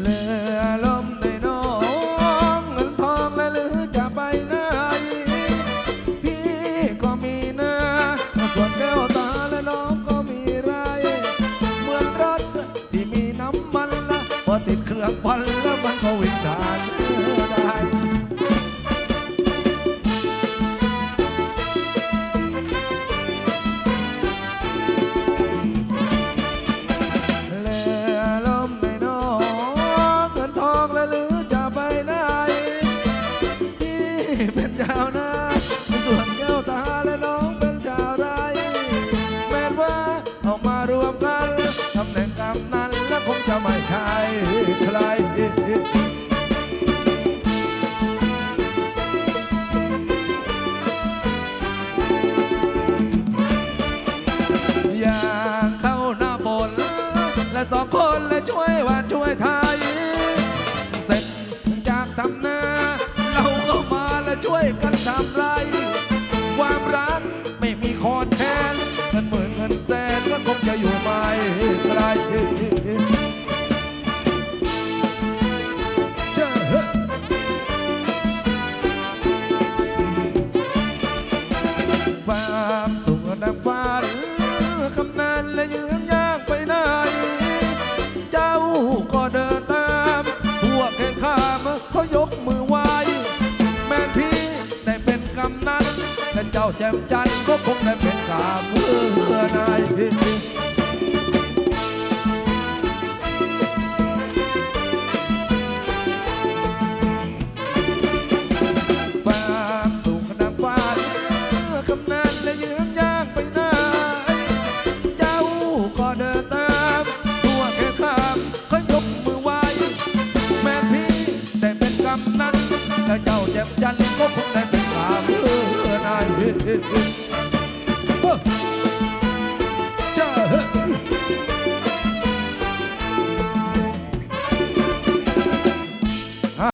เรือลมในน้องเงินทองและหรือจะไปไหน พี่ก็มีนะส่วนแก้วตาและน้องก็มีไร เหมือนรถที่มีน้ำมันละพอติดเครื่องพันล้ว เป็นเจ้านาส่วนแก้วตาและน้องเป็นเจ้าไรแม้ว่าออกมารวมกันตำแหน่งกำนันและคงจะไม่ใช่ใครอย่างเข้าหน้าฝนและสองคนและช่วยหวานช่วยไทยเสร็จจากทำนาเรา วยกันทำไร ความรักไม่มีคอนแทนเงินหมื่นเงินแสนก็คงจะอยู่ไม่ไกลเจ้าความสุขนับฟ้า จ้าแจ่มจันทร์ก็คงได้เป็นกาเมื่อนายคว จันทร์ก็คงได้เป็นข้าเพื่อนาย